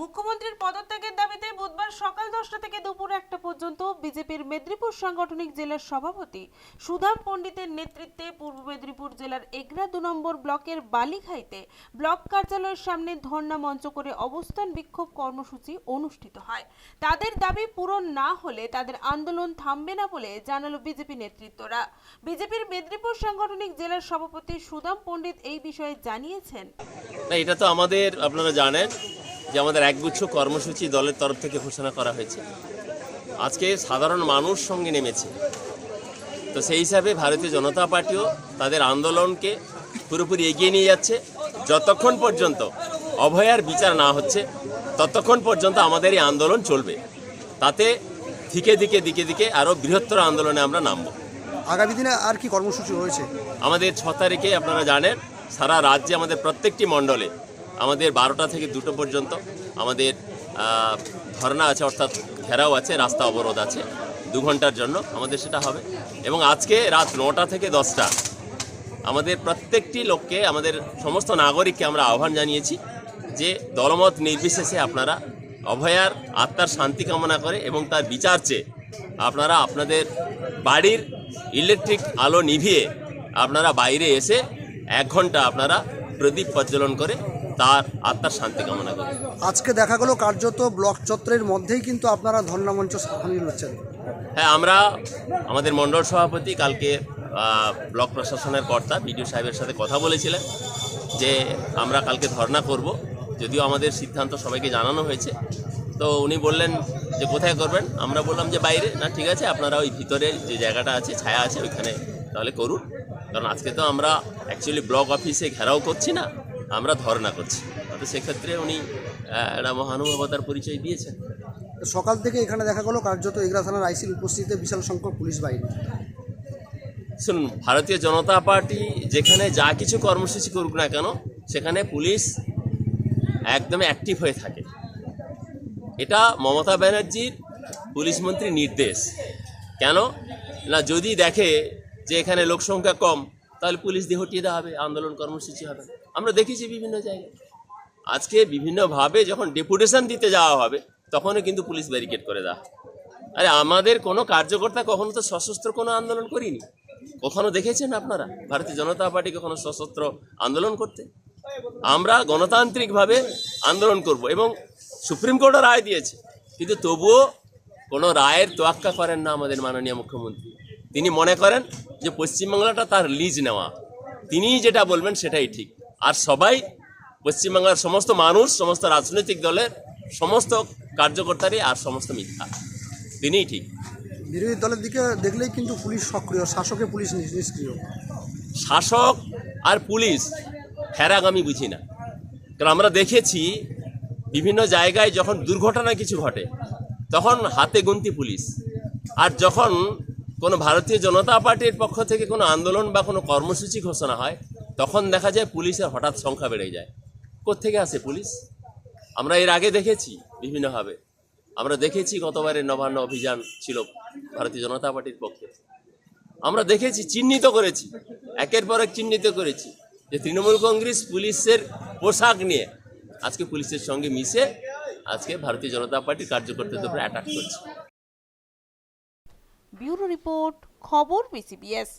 মুখ্যমন্ত্রীর পদত্যাগের দাবিতে বুধবার সকাল দশটা থেকে দুপুর একটা পর্যন্ত বিজেপির মেদিনীপুর সাংগঠনিক জেলার সভাপতি সুধাম পণ্ডিতের নেতৃত্বে পূর্ব মেদিনীপুর জেলার এগরা দু নম্বর ব্লকের বালিখাইতে ব্লক কার্যালয়ের সামনে ধর্ণা মঞ্চ করে অবস্থান বিক্ষোভ কর্মসূচি অনুষ্ঠিত হয়। তাদের দাবি পূরণ না হলে তাদের আন্দোলন থামবে না বলে জানালো বিজেপি নেতৃত্বরা। বিজেপির মেদিনীপুর সাংগঠনিক জেলার সভাপতি সুদাম পণ্ডিত এই বিষয়ে জানিয়েছেন। এটা তো আমাদের, আপনারা জানেন যে আমাদের একগুচ্ছ কর্মসূচি দলের তরফ থেকে ঘোষণা করা হয়েছে। আজকে সাধারণ মানুষ সঙ্গে নেমেছে। তো সেই হিসাবে ভারতীয় জনতা পার্টিও তাদের আন্দোলনকে পুরোপুরি এগিয়ে নিয়ে যাচ্ছে। যতক্ষণ পর্যন্ত অভয়ার বিচার না হচ্ছে ততক্ষণ পর্যন্ত আমাদের এই আন্দোলন চলবে। তাতে দিকে দিকে দিকে দিকে আরও বৃহত্তর আন্দোলনে আমরা নামবো। আগামী দিনে আর কি কর্মসূচি রয়েছে? আমাদের ছ তারিখে আপনারা জানেন সারা রাজ্যে আমাদের প্রত্যেকটি মণ্ডলে আমাদের বারোটা থেকে দুটো পর্যন্ত আমাদের ধর্না আছে, অর্থাৎ ঘেরাও আছে, রাস্তা অবরোধ আছে, দু ঘণ্টার জন্য আমাদের সেটা হবে। এবং আজকে রাত নটা থেকে দশটা আমাদের প্রত্যেকটি লোককে, আমাদের সমস্ত নাগরিককে আমরা আহ্বান জানিয়েছি যে দলমত নির্বিশেষে আপনারা অভয়ার আত্মার শান্তি কামনা করে এবং তার বিচার চেয়ে আপনারা আপনাদের বাড়ির ইলেকট্রিক আলো নিভিয়ে আপনারা বাইরে এসে এক ঘণ্টা আপনারা প্রদীপ প্রজ্বলন করে তার আত্মার শান্তি কামনা করে। আজকে দেখা গেল কার্যত ব্লক চত্বরের মধ্যেই কিন্তু আপনারা ধর্ণা মঞ্চ সামিল হচ্ছেন। হ্যাঁ আমরা আমাদের মণ্ডল সভাপতি কালকে ব্লক প্রশাসনের কর্তা বিডিও সাহেবের সাথে কথা বলেছিলেন যে আমরা কালকে ধর্ণা করব। যদিও আমাদের সিদ্ধান্ত সবাইকে জানানো হয়েছে। তো উনি বললেন যে কোথায় করবেন? আমরা বললাম যে বাইরে। না ঠিক আছে আপনারা ওই ভিতরে যে জায়গাটা আছে ছায়া আছে ওইখানে তাহলে করুন। কারণ আজকে তো আমরা অ্যাকচুয়ালি ব্লক অফিসে ঘেরাও করছি না। আমরা ধর্ণা করছি। তো সেক্ষেত্রে উনি একটা মহানুভবতার পরিচয় দিয়েছেন। সকাল থেকে এখানে দেখা গেল কার্যত এগরা থানার আইসির উপস্থিতিতে বিশাল সংখ্যক পুলিশ বাহিনী। শুনুন ভারতীয় জনতা পার্টি যেখানে যা কিছু কর্মসূচি করুক না কেন সেখানে পুলিশ একদম অ্যাক্টিভ হয়ে থাকে। এটা মমতা ব্যানার্জির পুলিশ মন্ত্রীর নির্দেশ। কেন? না যদি দেখে যে এখানে লোকসংখ্যা কম তাহলে পুলিশ দিয়ে হটিয়ে দেওয়া হবে আন্দোলন কর্মসূচি হবে। আমরা দেখেছি বিভিন্ন জায়গায়। আজকে বিভিন্নভাবে যখন ডেপুটেশন দিতে যাওয়া হবে, তখনও কিন্তু পুলিশ ব্যারিকেড করে দেওয়া আরে আমাদের কোনো কার্যকর্তা কখনো তো সশস্ত্র কোনো আন্দোলন করিনি। কখনো দেখেছেন আপনারা? ভারতীয় জনতা পার্টি কখনো সশস্ত্র আন্দোলন করতে? আমরা গণতান্ত্রিকভাবে আন্দোলন করব এবং সুপ্রিম কোর্টও রায় দিয়েছে। কিন্তু তবুও কোনো রায়ের তোয়াক্কা করেন না আমাদের মাননীয় মুখ্যমন্ত্রী। তিনি মনে করেন যে পশ্চিমবাংলাটা তার লিজ নেওয়া। তিনিই যেটা বলবেন সেটাই ঠিক। আর সবাই পশ্চিমবাংলার সমস্ত মানুষ সমস্ত রাজনৈতিক দলের সমস্ত কার্যকর্তারই আর সমস্ত মিথ্যা। তিনিই ঠিক। বিরোধী দলের দিকে দেখলেই কিন্তু পুলিশ সক্রিয় শাসকে পুলিশ নিষ্ক্রিয়। শাসক আর পুলিশ ফেরাগ আমি বুঝি না। কারণ আমরা দেখেছি বিভিন্ন জায়গায় যখন দুর্ঘটনা কিছু ঘটে তখন হাতে গুনতি পুলিশ। আর যখন কোনো ভারতীয় জনতা পার্টির পক্ষ থেকে কোনো আন্দোলন বা কোনো কর্মসূচি ঘোষণা হয় তখন দেখা যায় পুলিশের হঠাৎ সংখ্যা বেড়ে যায়। কোত্থেকে আসে পুলিশ? আমরা এর আগে দেখেছি বিভিন্নভাবে। আমরা দেখেছি গতবারের নবান্ন অভিযান ছিল ভারতীয় জনতা পার্টির পক্ষে। আমরা দেখেছি, চিহ্নিত করেছি, একের পর এক চিহ্নিত করেছি যে তৃণমূল কংগ্রেস পুলিশের পোশাক নিয়ে আজকে পুলিশের সঙ্গে মিশে আজকে ভারতীয় জনতা পার্টির কার্যকর্তাদের উপরে অ্যাটাক করছে। ব্যুরো রিপোর্ট, খবর বিসিবিএস